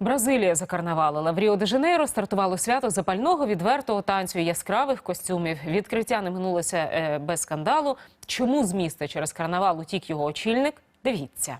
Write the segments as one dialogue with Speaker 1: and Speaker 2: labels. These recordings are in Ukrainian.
Speaker 1: Бразилія закарнавалила. В Ріо-де-Жанейро стартувало свято запального відвертого танцю яскравих костюмів. Відкриття не минулося е, без скандалу. Чому з міста через карнавал утік його очільник? Дивіться.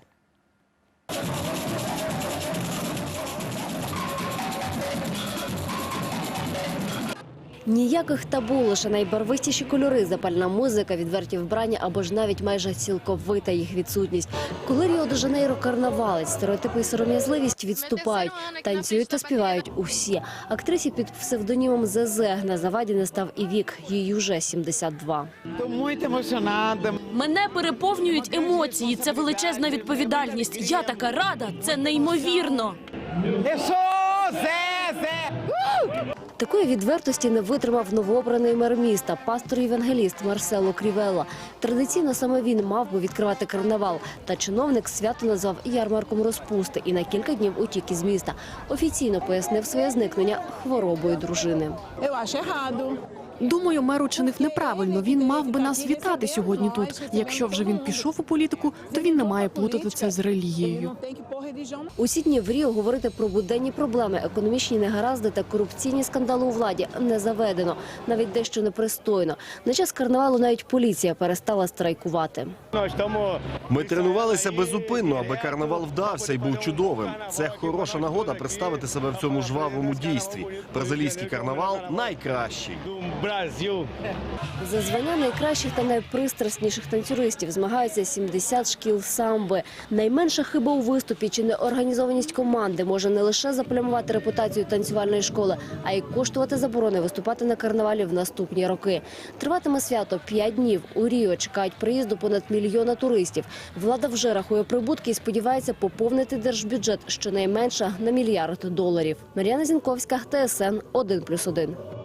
Speaker 2: Ніяких табу, лише найбарвистіші кольори, запальна музика, відверті вбрання або ж навіть майже цілковита їх відсутність. Коли Ріо де Жанейро карнавалець, стереотипи і сором'язливість відступають, танцюють та співають усі. Актрисі під псевдонімом ЗЗ на заваді не став і вік, їй уже 72.
Speaker 3: Tô muito emocionada.
Speaker 4: Мене переповнюють емоції. Це величезна відповідальність. Я така рада. Це неймовірно.
Speaker 2: Такої відвертості не витримав новообраний мер міста, пастор євангеліст Марсело Крівелла. Традиційно саме він мав би відкривати карнавал. Та чиновник свято назвав ярмарком розпусти і на кілька днів утік із міста. Офіційно пояснив своє зникнення хворобою дружини.
Speaker 5: Думаю, мер учинив неправильно. Він мав би нас вітати сьогодні тут. Якщо вже він пішов у політику, то він не має плутати це з релігією.
Speaker 2: Усі дні в Ріо говорити про буденні проблеми, економічні негаразди та корупційні скандали у владі не заведено, навіть дещо непристойно. На час карнавалу навіть поліція перестала страйкувати.
Speaker 6: Ми тренувалися безупинно, аби карнавал вдався і був чудовим. Це хороша нагода представити себе в цьому жвавому дійстві. Бразилійський карнавал найкращий.
Speaker 2: За звання найкращих та найпристрасніших танцюристів змагаються 70 шкіл самби. Найменша хиба у виступі чи неорганізованість команди може не лише заплямувати репутацію танцювальної школи, а й коштувати заборони виступати на карнавалі в наступні роки. Триватиме свято 5 днів. У Ріо чекають приїзду понад мільйона туристів. Влада вже рахує прибутки і сподівається поповнити держбюджет щонайменше на мільярд доларів. Мар'яна Зінковська, ТСН 1+,1.